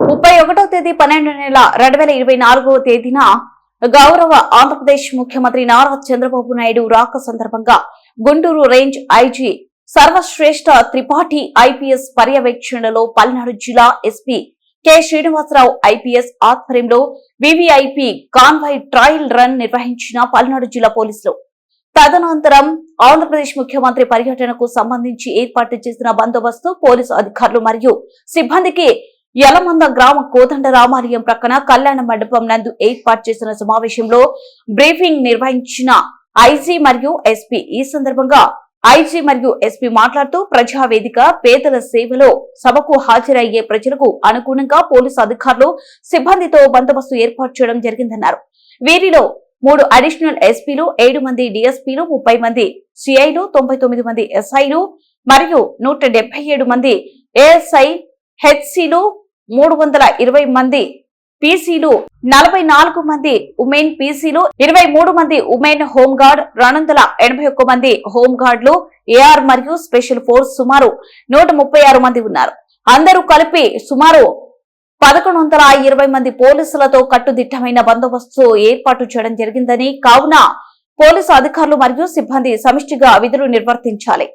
ముప్పై ఒకటో తేదీ పన్నెండు నెల రెండు వేల ఇరవై నాలుగవ తేదీన గౌరవ ఆంధ్రప్రదేశ్ ముఖ్యమంత్రి నారా చంద్రబాబు నాయుడు రాక సందర్భంగా Guntur range IG Sarvashreshtha Tripathi IPS పర్యవేక్షణలో పల్నాడు జిల్లా ఎస్పీ కె శ్రీనివాసరావు ఐపీఎస్ ఆధ్వర్యంలో వివిఐపి కాన్వాయ్ ట్రయల్ రన్ నిర్వహించిన పల్నాడు జిల్లా పోలీసులు. తదనంతరం ఆంధ్రప్రదేశ్ ముఖ్యమంత్రి పర్యటనకు సంబంధించి ఏర్పాటు చేసిన బందోబస్తు పోలీసు అధికారులు మరియు సిబ్బందికి యలమంద గ్రామ కోదండ రామాలయం ప్రక్కన కళ్యాణ మండపం నందు ఏర్పాటు చేసిన సమావేశంలో బ్రీఫింగ్ నిర్వహించిన ఐజీ మరియు ఎస్పీ ఈ సందర్భంగా ఐజీ మరియు ఎస్పీ మాట్లాడుతూ ప్రజావేదిక పేదల సేవలో సభకు హాజరయ్యే ప్రజలకు అనుగుణంగా పోలీసు అధికారులు సిబ్బందితో బందోబస్తు ఏర్పాటు చేయడం జరిగిందన్నారు. వీరిలో మూడు అడిషనల్ ఎస్పీలు ఏడు మంది డిఎస్పీలు ముప్పై మంది సిఐలు తొంభై తొమ్మిది మంది ఎస్ఐలు మరియు నూట డెబ్బై ఏడు మంది ఏఎస్ఐ హెచ్సిలు మూడు వందల ఇరవై మంది పీసీలు నలభై నాలుగు మంది ఉమెన్ పీసీలు ఇరవై మూడు మంది ఉమెన్ హోంగార్డ్ రెండు వందల ఎనభై ఒక్క మంది హోంగార్డులు ఏఆర్ మరియు స్పెషల్ ఫోర్స్ సుమారు నూట ముప్పై ఆరు మంది ఉన్నారు. అందరూ కలిపి సుమారు పదకొండు వందల ఇరవై మంది పోలీసులతో కట్టుదిట్టమైన బందోబస్తు ఏర్పాటు చేయడం జరిగిందని కావున పోలీసు అధికారులు మరియు సిబ్బంది సమిష్టిగా విధులు నిర్వర్తించాలి.